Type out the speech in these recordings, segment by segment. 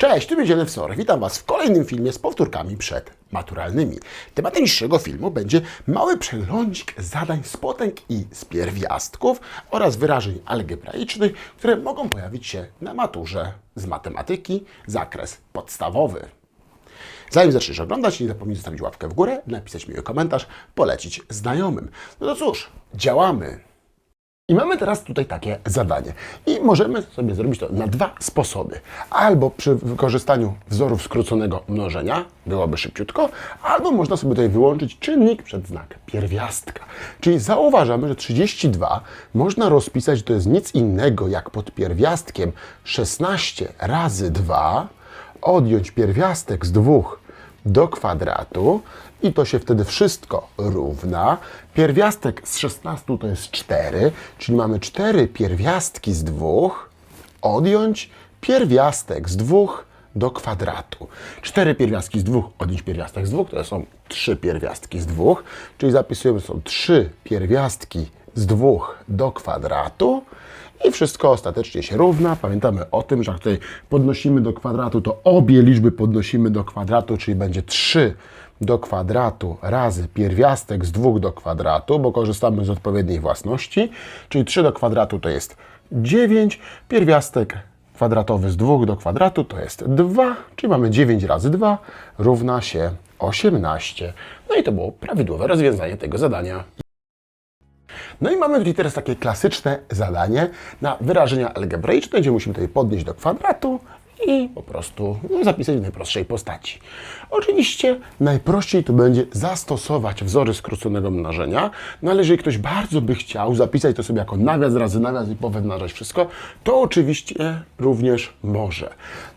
Cześć, tu Niedzielny Wsor. Witam Was w kolejnym filmie z powtórkami przed maturalnymi. Tematem dzisiejszego filmu będzie mały przeglądzik zadań z potęg i z pierwiastków oraz wyrażeń algebraicznych, które mogą pojawić się na maturze z matematyki, zakres podstawowy. Zanim zaczniesz oglądać, nie zapomnij zostawić łapkę w górę, napisać miły komentarz, polecić znajomym. No to cóż, działamy! I mamy teraz tutaj takie zadanie. I możemy sobie zrobić to na dwa sposoby. Albo przy wykorzystaniu wzorów skróconego mnożenia, byłoby szybciutko, albo można sobie tutaj wyłączyć czynnik przed znak pierwiastka. Czyli zauważamy, że 32 można rozpisać, to jest nic innego jak pod pierwiastkiem 16 razy 2, odjąć pierwiastek z 2 do kwadratu i to się wtedy wszystko równa. Pierwiastek z 16 to jest 4, czyli mamy 4 pierwiastki z 2, odjąć pierwiastek z 2 do kwadratu. 4 pierwiastki z 2 odjąć pierwiastek z 2 to są 3 pierwiastki z 2, czyli zapisujemy są 3 pierwiastki z 2 do kwadratu i wszystko ostatecznie się równa. Pamiętamy o tym, że jak tutaj podnosimy do kwadratu, to obie liczby podnosimy do kwadratu, czyli będzie 3 do kwadratu razy pierwiastek z 2 do kwadratu, bo korzystamy z odpowiedniej własności, czyli 3 do kwadratu to jest 9, pierwiastek kwadratowy z 2 do kwadratu to jest 2, czyli mamy 9 razy 2 równa się 18. No i to było prawidłowe rozwiązanie tego zadania. No i mamy tutaj teraz takie klasyczne zadanie na wyrażenia algebraiczne, gdzie musimy tutaj podnieść do kwadratu i po prostu no, zapisać w najprostszej postaci. Oczywiście najprościej to będzie zastosować wzory skróconego mnożenia, no ale jeżeli ktoś bardzo by chciał zapisać to sobie jako nawias razy nawias i powymnażać wszystko, to oczywiście również może.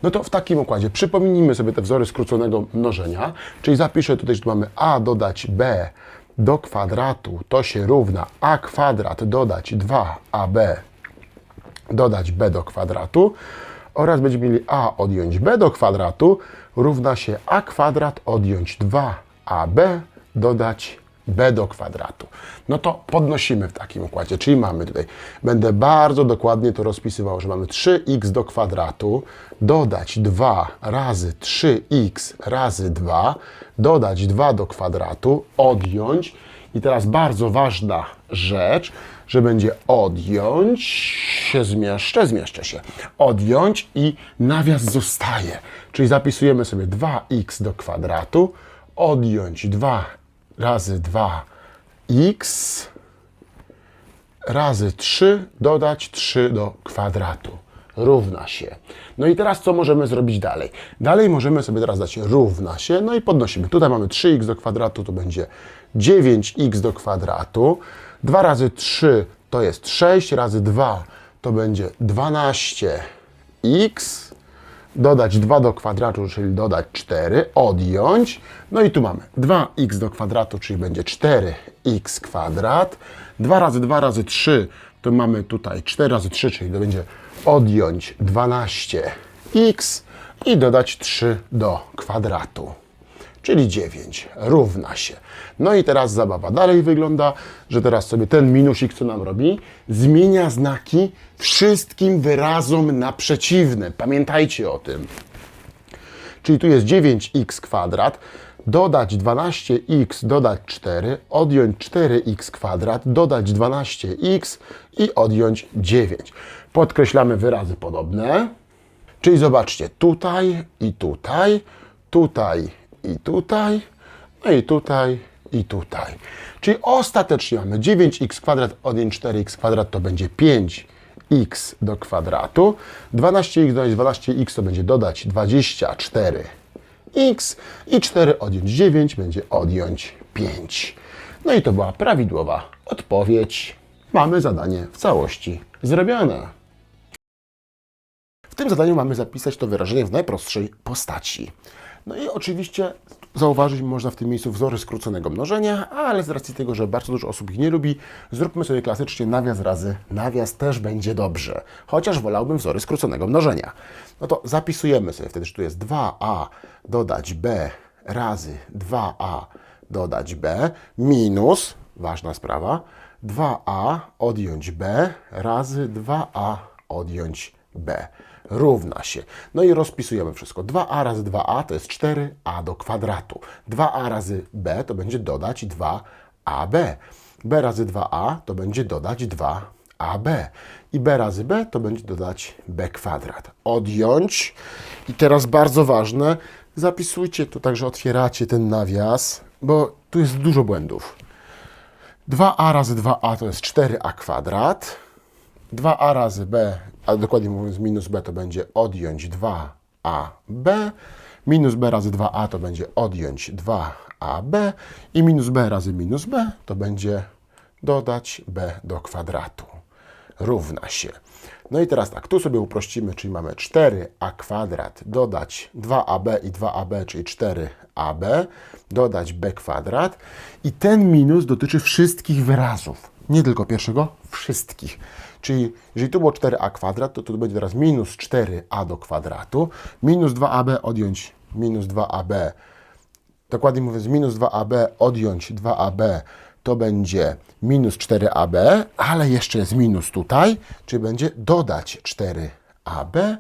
No to w takim układzie przypomnijmy sobie te wzory skróconego mnożenia, czyli zapiszę tutaj, że tu mamy a dodać b do kwadratu to się równa a kwadrat dodać 2ab dodać b do kwadratu oraz będziemy mieli a odjąć b do kwadratu równa się a kwadrat odjąć 2ab dodać b do kwadratu. No to podnosimy w takim układzie, czyli mamy tutaj, będę bardzo dokładnie to rozpisywał, że mamy 3x do kwadratu, dodać 2 razy 3x razy 2, dodać 2 do kwadratu, odjąć i teraz bardzo ważna rzecz, że będzie odjąć, się zmieszczę, zmieszczę się, odjąć i nawias zostaje. Czyli zapisujemy sobie 2x do kwadratu, odjąć 2 razy 2x razy 3 dodać 3 do kwadratu równa się. No i teraz co możemy zrobić dalej? Dalej możemy sobie teraz dać równa się, no i podnosimy. Tutaj mamy 3x do kwadratu, to będzie 9x do kwadratu. 2 razy 3 to jest 6, razy 2 to będzie 12x dodać 2 do kwadratu, czyli dodać 4, odjąć. No i tu mamy 2x do kwadratu, czyli będzie 4x kwadrat. 2 razy 2 razy 3 to mamy tutaj 4 razy 3, czyli to będzie odjąć 12x i dodać 3 do kwadratu czyli 9 równa się. No i teraz zabawa dalej wygląda, że teraz sobie ten minusik, co nam robi, zmienia znaki wszystkim wyrazom na przeciwne. Pamiętajcie o tym. Czyli tu jest 9x kwadrat, dodać 12x, dodać 4, odjąć 4x kwadrat, dodać 12x i odjąć 9. Podkreślamy wyrazy podobne. Czyli zobaczcie, tutaj i tutaj, tutaj i tutaj, no i tutaj, i tutaj. Czyli ostatecznie mamy 9x kwadrat odjąć 4x kwadrat to będzie 5x do kwadratu. 12x dodać 12x to będzie dodać 24x i 4 odjąć 9 będzie odjąć 5. No i to była prawidłowa odpowiedź. Mamy zadanie w całości zrobione. W tym zadaniu mamy zapisać to wyrażenie w najprostszej postaci. No i oczywiście zauważyć można w tym miejscu wzory skróconego mnożenia, ale z racji tego, że bardzo dużo osób ich nie lubi, zróbmy sobie klasycznie nawias razy nawias, też będzie dobrze. Chociaż wolałbym wzory skróconego mnożenia. No to zapisujemy sobie wtedy, że tu jest 2a dodać b razy 2a dodać b minus, ważna sprawa, 2a odjąć b razy 2a odjąć b równa się. No i rozpisujemy wszystko. 2a razy 2a to jest 4a do kwadratu. 2a razy b to będzie dodać 2ab. b razy 2a to będzie dodać 2ab. I b razy b to będzie dodać b kwadrat. Odjąć. I teraz bardzo ważne, zapisujcie tu także otwieracie ten nawias, bo tu jest dużo błędów. 2a razy 2a to jest 4a kwadrat. 2a razy b, a dokładnie mówiąc minus b to będzie odjąć 2ab. Minus b razy 2a to będzie odjąć 2ab. I minus b razy minus b to będzie dodać b do kwadratu. Równa się. No i teraz tak, tu sobie uprościmy, czyli mamy 4a kwadrat dodać 2ab i 2ab, czyli 4ab, dodać b kwadrat. I ten minus dotyczy wszystkich wyrazów, nie tylko pierwszego, wszystkich. Czyli jeżeli tu było 4a kwadrat, to tu będzie teraz minus 4a do kwadratu, minus 2ab odjąć minus 2ab, dokładnie mówiąc minus 2ab odjąć 2ab, to będzie minus 4ab, ale jeszcze jest minus tutaj, czyli będzie dodać 4ab.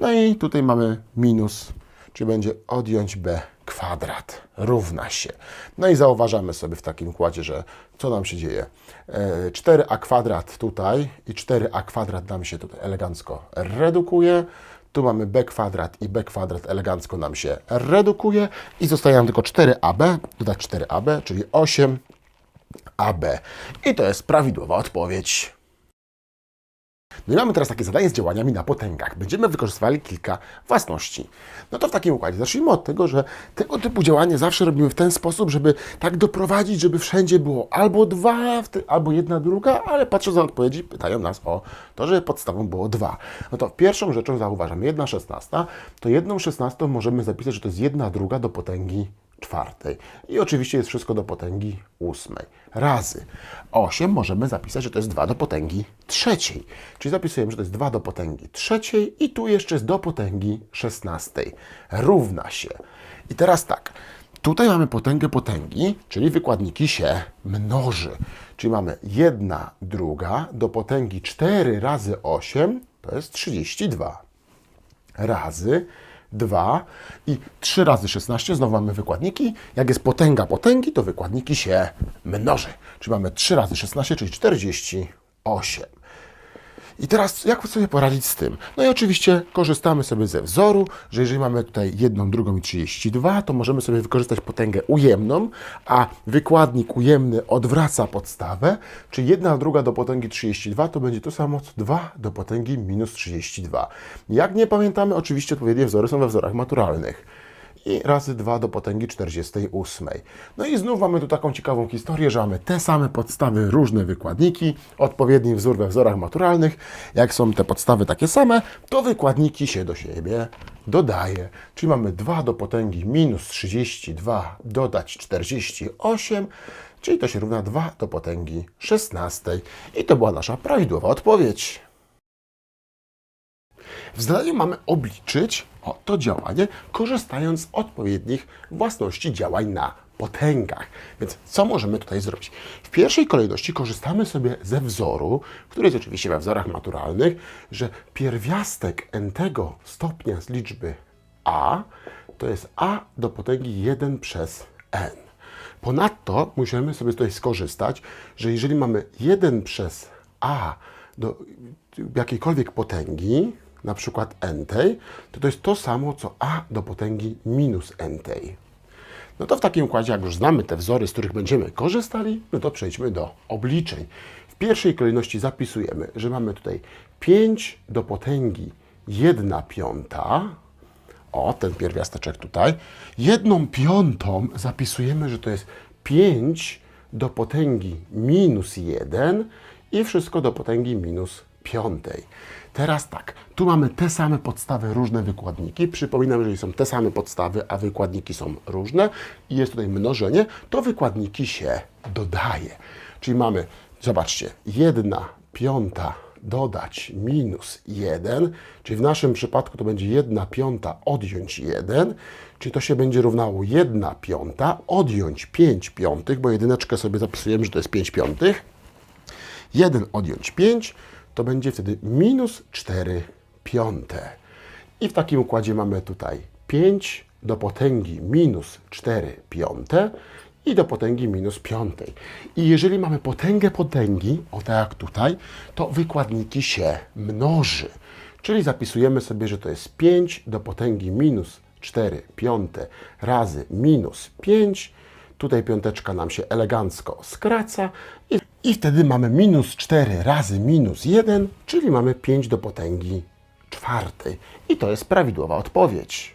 No i tutaj mamy minus, czyli będzie odjąć b kwadrat równa się. No i zauważamy sobie w takim układzie, że co nam się dzieje? E, 4a kwadrat tutaj i 4a kwadrat nam się tutaj elegancko redukuje. Tu mamy b kwadrat i b kwadrat elegancko nam się redukuje i zostaje nam tylko 4ab, dodać 4ab, czyli 8 AB. I to jest prawidłowa odpowiedź. No i mamy teraz takie zadanie z działaniami na potęgach. Będziemy wykorzystywali kilka własności. No to w takim układzie zacznijmy od tego, że tego typu działanie zawsze robimy w ten sposób, żeby tak doprowadzić, żeby wszędzie było albo dwa, albo jedna druga, ale patrząc na odpowiedzi pytają nas o to, że podstawą było dwa. No to pierwszą rzeczą zauważamy, jedna szesnasta, to jedną szesnastą możemy zapisać, że to jest jedna druga do potęgi czwartej. I oczywiście jest wszystko do potęgi ósmej. Razy 8 możemy zapisać, że to jest 2 do potęgi trzeciej. Czyli zapisujemy, że to jest 2 do potęgi trzeciej i tu jeszcze jest do potęgi szesnastej. Równa się. I teraz tak. Tutaj mamy potęgę potęgi, czyli wykładniki się mnoży. Czyli mamy 1 druga do potęgi 4 razy 8 to jest 32 razy 2 i 3 razy 16, znowu mamy wykładniki. Jak jest potęga potęgi, to wykładniki się mnoży. Czyli mamy 3 razy 16, czyli 48. I teraz jak sobie poradzić z tym? No i oczywiście korzystamy sobie ze wzoru, że jeżeli mamy tutaj jedną, drugą i 32, to możemy sobie wykorzystać potęgę ujemną, a wykładnik ujemny odwraca podstawę, czyli jedna druga do potęgi 32 to będzie to samo co 2 do potęgi minus 32. Jak nie pamiętamy, oczywiście odpowiednie wzory są we wzorach maturalnych i razy 2 do potęgi 48. No i znów mamy tu taką ciekawą historię, że mamy te same podstawy, różne wykładniki, odpowiedni wzór we wzorach maturalnych. Jak są te podstawy takie same, to wykładniki się do siebie dodaje. Czyli mamy 2 do potęgi minus 32 dodać 48, czyli to się równa 2 do potęgi 16. I to była nasza prawidłowa odpowiedź. W zadaniu mamy obliczyć o, to działanie, korzystając z odpowiednich własności działań na potęgach. Więc co możemy tutaj zrobić? W pierwszej kolejności korzystamy sobie ze wzoru, który jest oczywiście we wzorach naturalnych, że pierwiastek n-tego stopnia z liczby a to jest a do potęgi 1 przez n. Ponadto musimy sobie tutaj skorzystać, że jeżeli mamy 1 przez a do jakiejkolwiek potęgi, na przykład n tej, to to jest to samo co a do potęgi minus n tej. No to w takim układzie, jak już znamy te wzory, z których będziemy korzystali, no to przejdźmy do obliczeń. W pierwszej kolejności zapisujemy, że mamy tutaj 5 do potęgi 1 piąta, o, ten pierwiasteczek tutaj. Jedną piątą zapisujemy, że to jest 5 do potęgi minus 1 i wszystko do potęgi minus piątej. Teraz tak, tu mamy te same podstawy, różne wykładniki. Przypominam, jeżeli są te same podstawy, a wykładniki są różne i jest tutaj mnożenie, to wykładniki się dodaje. Czyli mamy, zobaczcie, 1 piąta dodać minus 1, czyli w naszym przypadku to będzie 1 piąta odjąć 1, czyli to się będzie równało 1 piąta odjąć 5 piątych, bo jedyneczkę sobie zapisujemy, że to jest 5 piątych. 1 odjąć 5 to będzie wtedy minus 4 piąte. I w takim układzie mamy tutaj 5 do potęgi minus 4 piąte i do potęgi minus piątej. I jeżeli mamy potęgę potęgi, o tak jak tutaj, to wykładniki się mnoży. Czyli zapisujemy sobie, że to jest 5 do potęgi minus 4 piąte razy minus 5. Tutaj piąteczka nam się elegancko skraca i, i wtedy mamy minus 4 razy minus 1, czyli mamy 5 do potęgi czwartej. I to jest prawidłowa odpowiedź.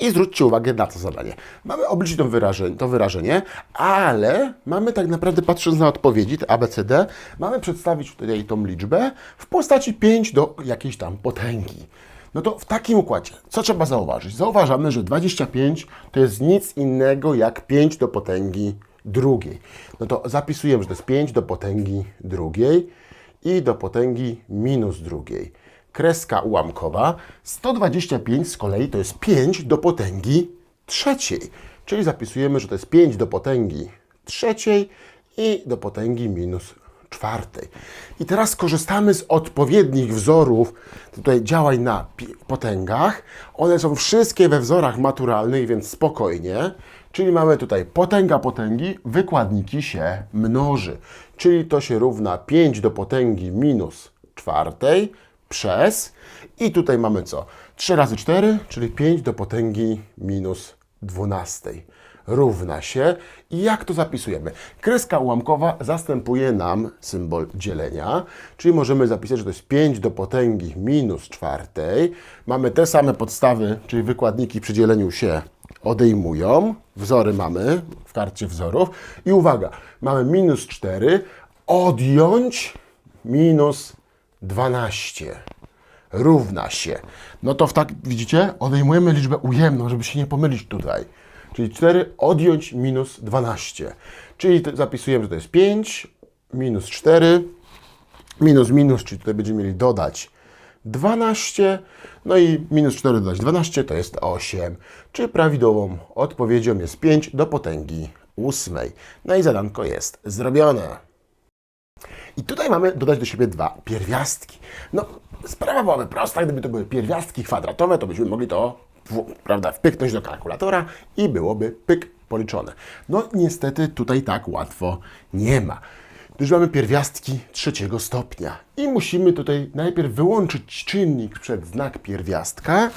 I zwróćcie uwagę na to zadanie. Mamy obliczyć to wyrażenie, to wyrażenie, ale mamy tak naprawdę, patrząc na odpowiedzi, ABCD, mamy przedstawić tutaj tą liczbę w postaci 5 do jakiejś tam potęgi. No to w takim układzie, co trzeba zauważyć? Zauważamy, że 25 to jest nic innego jak 5 do potęgi drugiej. No to zapisujemy, że to jest 5 do potęgi drugiej i do potęgi minus drugiej kreska ułamkowa. 125 z kolei to jest 5 do potęgi trzeciej. Czyli zapisujemy, że to jest 5 do potęgi trzeciej i do potęgi minus czwartej. I teraz korzystamy z odpowiednich wzorów tutaj działań na potęgach. One są wszystkie we wzorach maturalnych, więc spokojnie. Czyli mamy tutaj potęga potęgi, wykładniki się mnoży. Czyli to się równa 5 do potęgi minus czwartej przez i tutaj mamy co? 3 razy 4, czyli 5 do potęgi minus 12 równa się. I jak to zapisujemy? Kreska ułamkowa zastępuje nam symbol dzielenia, czyli możemy zapisać, że to jest 5 do potęgi minus czwartej. Mamy te same podstawy, czyli wykładniki przy dzieleniu się odejmują. Wzory mamy w karcie wzorów. I uwaga, mamy minus 4, odjąć minus 12 równa się. No to w tak, widzicie, odejmujemy liczbę ujemną, żeby się nie pomylić tutaj. Czyli 4 odjąć minus 12. Czyli zapisujemy, że to jest 5 minus 4 minus minus, czyli tutaj będziemy mieli dodać 12, no i minus 4 dodać 12 to jest 8, czyli prawidłową odpowiedzią jest 5 do potęgi 8. No i zadanko jest zrobione. I tutaj mamy dodać do siebie dwa pierwiastki. No, sprawa byłaby prosta, gdyby to były pierwiastki kwadratowe, to byśmy mogli to prawda, wpyknąć do kalkulatora i byłoby pyk policzone. No niestety tutaj tak łatwo nie ma. Gdyż mamy pierwiastki trzeciego stopnia i musimy tutaj najpierw wyłączyć czynnik przed znak pierwiastka,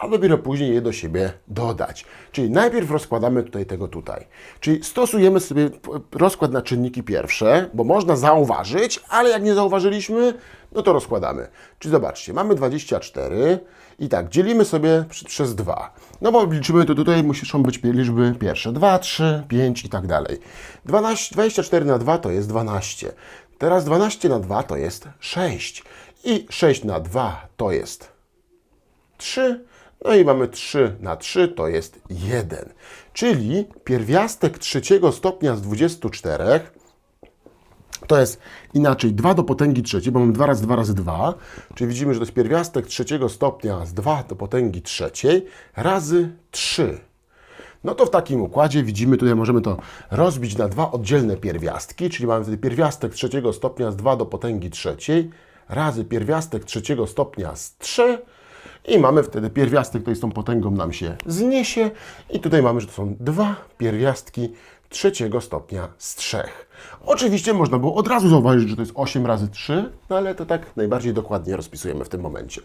a dopiero później je do siebie dodać. Czyli najpierw rozkładamy tutaj tego tutaj. Czyli stosujemy sobie rozkład na czynniki pierwsze, bo można zauważyć, ale jak nie zauważyliśmy, no to rozkładamy. Czyli zobaczcie, mamy 24 i tak, dzielimy sobie przez 2. No bo liczymy, to tutaj muszą być liczby pierwsze. 2, 3, 5 i tak dalej. 12, 24 na 2 to jest 12. Teraz 12 na 2 to jest 6. I 6 na 2 to jest 3. No i mamy 3 na 3 to jest 1. Czyli pierwiastek trzeciego stopnia z 24 to jest inaczej 2 do potęgi trzeciej, bo mamy 2 razy 2 razy 2, czyli widzimy, że to jest pierwiastek trzeciego stopnia z 2 do potęgi trzeciej razy 3. No to w takim układzie widzimy, tutaj możemy to rozbić na dwa oddzielne pierwiastki, czyli mamy wtedy pierwiastek trzeciego stopnia z 2 do potęgi trzeciej razy pierwiastek trzeciego stopnia z 3 i mamy wtedy pierwiastek, który z tą potęgą nam się zniesie. I tutaj mamy, że to są dwa pierwiastki trzeciego stopnia z trzech. Oczywiście można było od razu zauważyć, że to jest 8 razy 3, no ale to tak najbardziej dokładnie rozpisujemy w tym momencie.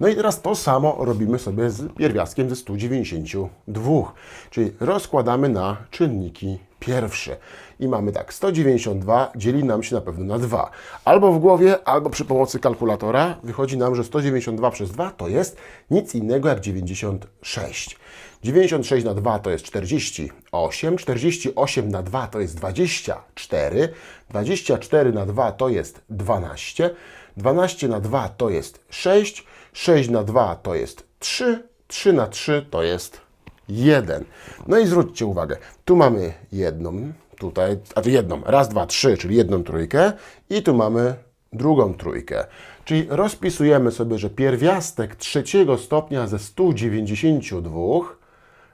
No i teraz to samo robimy sobie z pierwiastkiem ze 192, czyli rozkładamy na czynniki pierwsze. I mamy tak, 192 dzieli nam się na pewno na 2. Albo w głowie, albo przy pomocy kalkulatora wychodzi nam, że 192 przez 2 to jest nic innego jak 96. 96 na 2 to jest 48, 48 na 2 to jest 24, 24 na 2 to jest 12, 12 na 2 to jest 6, 6 na 2 to jest 3, 3 na 3 to jest 1. No i zwróćcie uwagę, tu mamy jedną, tutaj, a tu jedną, raz, dwa, trzy, czyli jedną trójkę i tu mamy drugą trójkę. Czyli rozpisujemy sobie, że pierwiastek trzeciego stopnia ze 192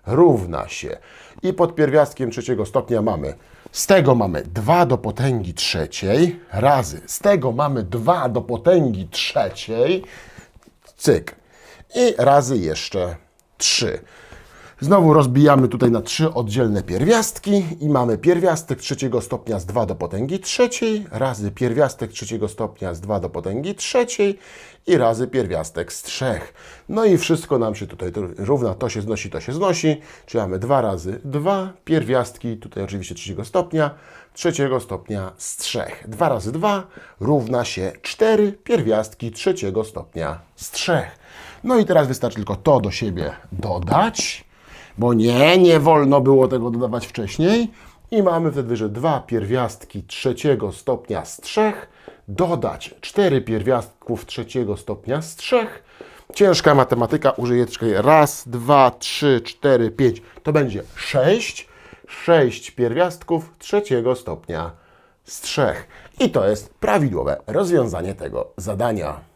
równa się. I pod pierwiastkiem trzeciego stopnia mamy Z tego mamy 2 do potęgi trzeciej razy. Z tego mamy 2 do potęgi trzeciej. Cyk. I razy jeszcze 3. Znowu rozbijamy tutaj na trzy oddzielne pierwiastki i mamy pierwiastek trzeciego stopnia z 2 do potęgi trzeciej razy pierwiastek trzeciego stopnia z 2 do potęgi trzeciej i razy pierwiastek z 3. No i wszystko nam się tutaj tu równa, to się znosi, to się znosi, czyli mamy 2 razy 2 pierwiastki, tutaj oczywiście trzeciego stopnia, trzeciego stopnia z 3. 2 razy 2 równa się 4 pierwiastki trzeciego stopnia z 3. No i teraz wystarczy tylko to do siebie dodać bo nie, nie wolno było tego dodawać wcześniej. I mamy wtedy, że dwa pierwiastki trzeciego stopnia z trzech, dodać cztery pierwiastków trzeciego stopnia z trzech. Ciężka matematyka, użyję troszkę raz, dwa, trzy, cztery, pięć. To będzie sześć. Sześć pierwiastków trzeciego stopnia z trzech. I to jest prawidłowe rozwiązanie tego zadania.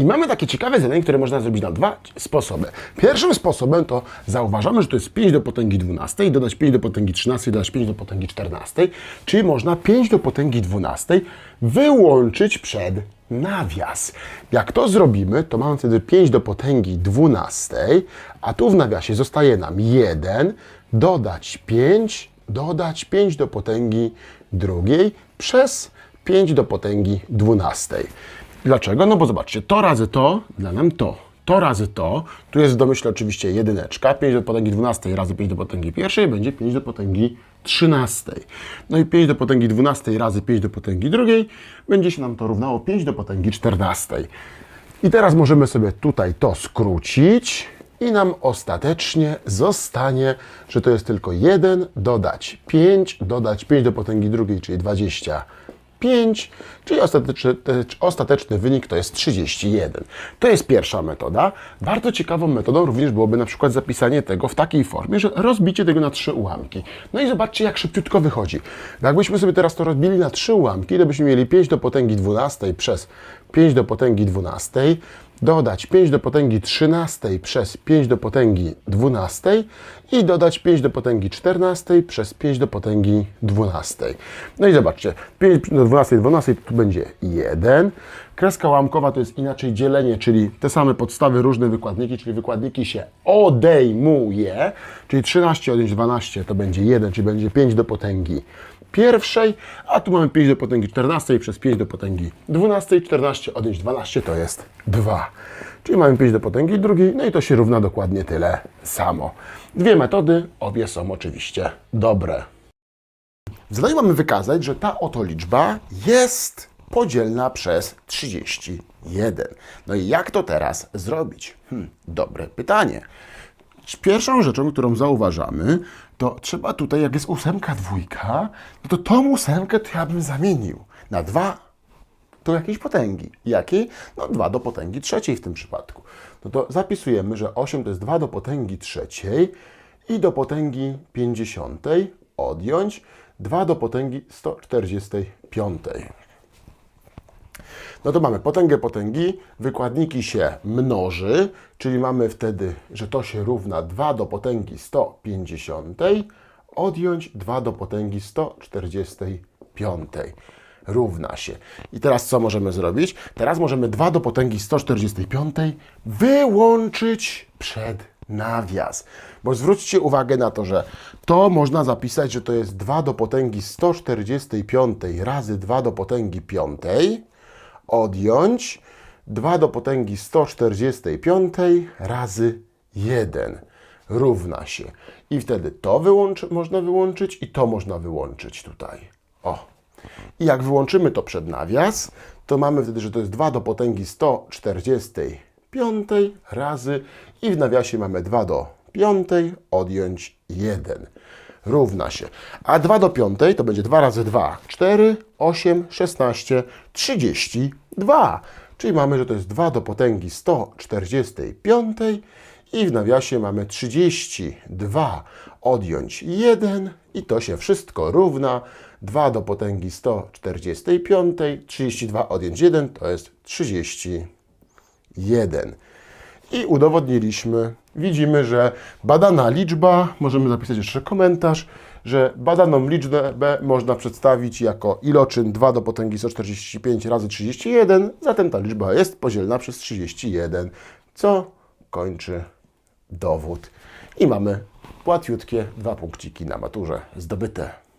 I mamy takie ciekawe zadanie, które można zrobić na dwa sposoby. Pierwszym sposobem to zauważamy, że to jest 5 do potęgi 12, dodać 5 do potęgi 13, dodać 5 do potęgi 14, czyli można 5 do potęgi 12 wyłączyć przed nawias. Jak to zrobimy, to mamy wtedy 5 do potęgi 12, a tu w nawiasie zostaje nam 1, dodać 5, dodać 5 do potęgi drugiej przez 5 do potęgi 12. Dlaczego? No bo zobaczcie, to razy to da nam to. To razy to, tu jest w domyśle oczywiście jedyneczka, 5 do potęgi 12 razy 5 do potęgi pierwszej będzie 5 do potęgi 13. No i 5 do potęgi 12 razy 5 do potęgi drugiej będzie się nam to równało 5 do potęgi 14. I teraz możemy sobie tutaj to skrócić i nam ostatecznie zostanie, że to jest tylko 1 dodać 5, dodać 5 do potęgi drugiej, czyli 20 5, czyli ostateczny, ostateczny wynik to jest 31. To jest pierwsza metoda. Bardzo ciekawą metodą również byłoby na przykład zapisanie tego w takiej formie, że rozbicie tego na trzy ułamki. No i zobaczcie, jak szybciutko wychodzi. Jakbyśmy sobie teraz to rozbili na trzy ułamki, to byśmy mieli 5 do potęgi 12 przez 5 do potęgi 12, dodać 5 do potęgi 13 przez 5 do potęgi 12 i dodać 5 do potęgi 14 przez 5 do potęgi 12. No i zobaczcie, 5 do 12, 12 tu będzie 1. Kreska łamkowa to jest inaczej dzielenie, czyli te same podstawy, różne wykładniki, czyli wykładniki się odejmuje, czyli 13 odjąć 12 to będzie 1, czyli będzie 5 do potęgi pierwszej, a tu mamy 5 do potęgi 14 przez 5 do potęgi 12, 14 odjąć 12 to jest 2. Czyli mamy 5 do potęgi drugiej, no i to się równa dokładnie tyle samo. Dwie metody, obie są oczywiście dobre. W zadaniu mamy wykazać, że ta oto liczba jest podzielna przez 31. No i jak to teraz zrobić? Hmm, dobre pytanie. Pierwszą rzeczą, którą zauważamy, to trzeba tutaj, jak jest ósemka dwójka, no to tą ósemkę to ja bym zamienił na dwa do jakiejś potęgi. Jakiej? No 2 do potęgi trzeciej w tym przypadku. No to zapisujemy, że 8 to jest 2 do potęgi trzeciej i do potęgi 50 odjąć 2 do potęgi 145. No to mamy potęgę potęgi, wykładniki się mnoży, czyli mamy wtedy, że to się równa 2 do potęgi 150, odjąć 2 do potęgi 145 równa się. I teraz co możemy zrobić? Teraz możemy 2 do potęgi 145 wyłączyć przed nawias. Bo zwróćcie uwagę na to, że to można zapisać, że to jest 2 do potęgi 145 razy 2 do potęgi 5 odjąć 2 do potęgi 145 razy 1 równa się. I wtedy to wyłączy, można wyłączyć i to można wyłączyć tutaj. O. I jak wyłączymy to przed nawias, to mamy wtedy, że to jest 2 do potęgi 145 razy i w nawiasie mamy 2 do 5 odjąć 1 równa się. A 2 do 5 to będzie 2 razy 2, 4, 8, 16, 32. Czyli mamy, że to jest 2 do potęgi 145 i w nawiasie mamy 32 odjąć 1 i to się wszystko równa 2 do potęgi 145, 32 odjąć 1 to jest 31. I udowodniliśmy, widzimy, że badana liczba, możemy zapisać jeszcze komentarz, że badaną liczbę można przedstawić jako iloczyn 2 do potęgi 145 razy 31, zatem ta liczba jest podzielna przez 31, co kończy dowód. I mamy płatiutkie dwa punkciki na maturze zdobyte.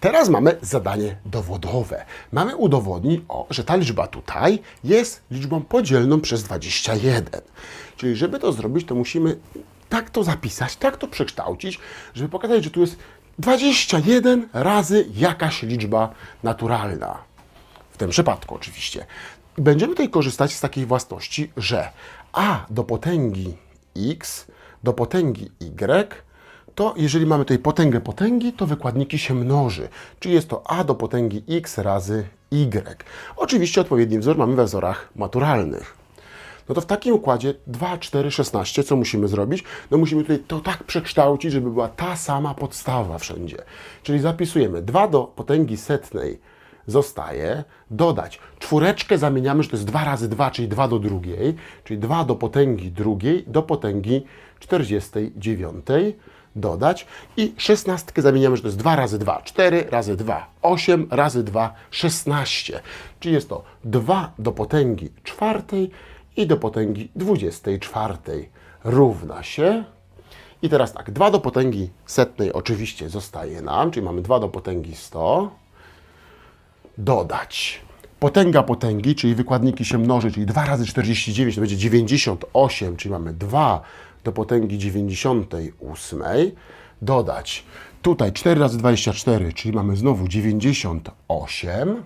Teraz mamy zadanie dowodowe. Mamy udowodnić, o, że ta liczba tutaj jest liczbą podzielną przez 21. Czyli żeby to zrobić, to musimy tak to zapisać, tak to przekształcić, żeby pokazać, że tu jest 21 razy jakaś liczba naturalna. W tym przypadku oczywiście. Będziemy tutaj korzystać z takiej własności, że a do potęgi x do potęgi y to jeżeli mamy tutaj potęgę potęgi, to wykładniki się mnoży. Czyli jest to a do potęgi x razy y. Oczywiście odpowiedni wzór mamy we wzorach maturalnych. No to w takim układzie 2, 4, 16, co musimy zrobić? No musimy tutaj to tak przekształcić, żeby była ta sama podstawa wszędzie. Czyli zapisujemy 2 do potęgi setnej zostaje, dodać czwóreczkę zamieniamy, że to jest 2 razy 2, czyli 2 do drugiej, czyli 2 do potęgi drugiej do potęgi 49, dodać. I 16 zamieniamy, że to jest 2 razy 2, 4 razy 2, 8 razy 2, 16, czyli jest to 2 do potęgi czwartej i do potęgi 24 równa się. I teraz tak, 2 do potęgi setnej oczywiście zostaje nam, czyli mamy 2 do potęgi 100, dodać. Potęga potęgi, czyli wykładniki się mnoży, czyli 2 razy 49 to będzie 98, czyli mamy 2 do potęgi 98, dodać tutaj 4 razy 24, czyli mamy znowu 98,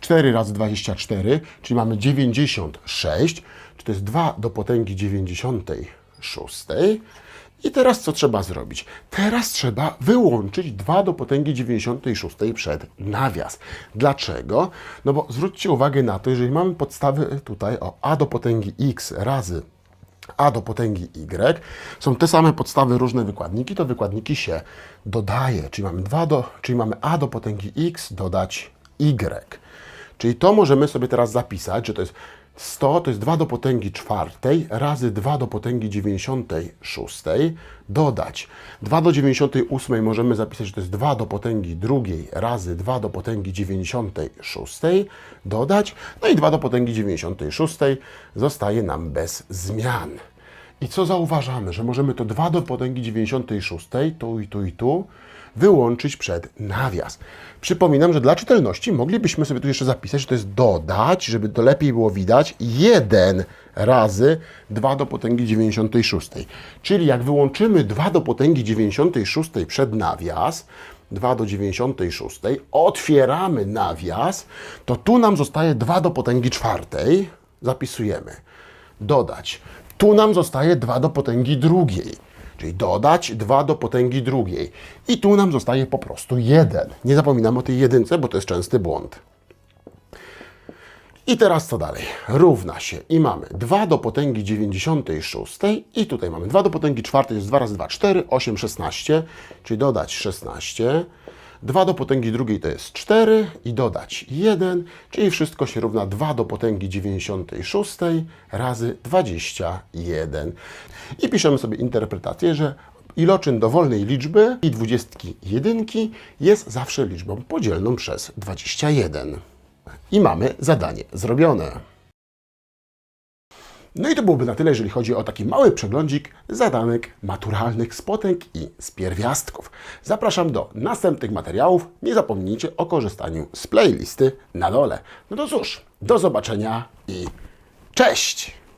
4 razy 24, czyli mamy 96, czy to jest 2 do potęgi 96. I teraz co trzeba zrobić? Teraz trzeba wyłączyć 2 do potęgi 96 przed nawias. Dlaczego? No bo zwróćcie uwagę na to, jeżeli mamy podstawy tutaj o a do potęgi x razy a do potęgi y, są te same podstawy, różne wykładniki, to wykładniki się dodaje. Czyli mamy, 2 do, czyli mamy a do potęgi x dodać y. Czyli to możemy sobie teraz zapisać, że to jest 100 to jest 2 do potęgi czwartej razy 2 do potęgi 96, dodać 2 do 98 możemy zapisać, że to jest 2 do potęgi drugiej razy 2 do potęgi 96, dodać, no i 2 do potęgi 96 zostaje nam bez zmian. I co zauważamy? Że możemy to 2 do potęgi 96, tu i tu i tu, wyłączyć przed nawias. Przypominam, że dla czytelności moglibyśmy sobie tu jeszcze zapisać, że to jest dodać, żeby to lepiej było widać, 1 razy 2 do potęgi 96. Czyli jak wyłączymy 2 do potęgi 96 przed nawias, 2 do 96, otwieramy nawias, to tu nam zostaje 2 do potęgi czwartej, zapisujemy, dodać. Tu nam zostaje 2 do potęgi drugiej. Czyli dodać 2 do potęgi drugiej. I tu nam zostaje po prostu 1. Nie zapominamy o tej jedynce, bo to jest częsty błąd. I teraz co dalej? Równa się i mamy 2 do potęgi 96 i tutaj mamy 2 do potęgi czwartej, jest 2 razy 2, 4, 8, 16, czyli dodać 16. 2 do potęgi drugiej to jest 4 i dodać 1, czyli wszystko się równa 2 do potęgi 96 razy 21. I piszemy sobie interpretację, że iloczyn dowolnej liczby i dwudziestki jedynki jest zawsze liczbą podzielną przez 21. I mamy zadanie zrobione. No i to byłoby na tyle, jeżeli chodzi o taki mały przeglądzik zadanek maturalnych z potęg i z pierwiastków. Zapraszam do następnych materiałów. Nie zapomnijcie o korzystaniu z playlisty na dole. No to cóż, do zobaczenia i cześć!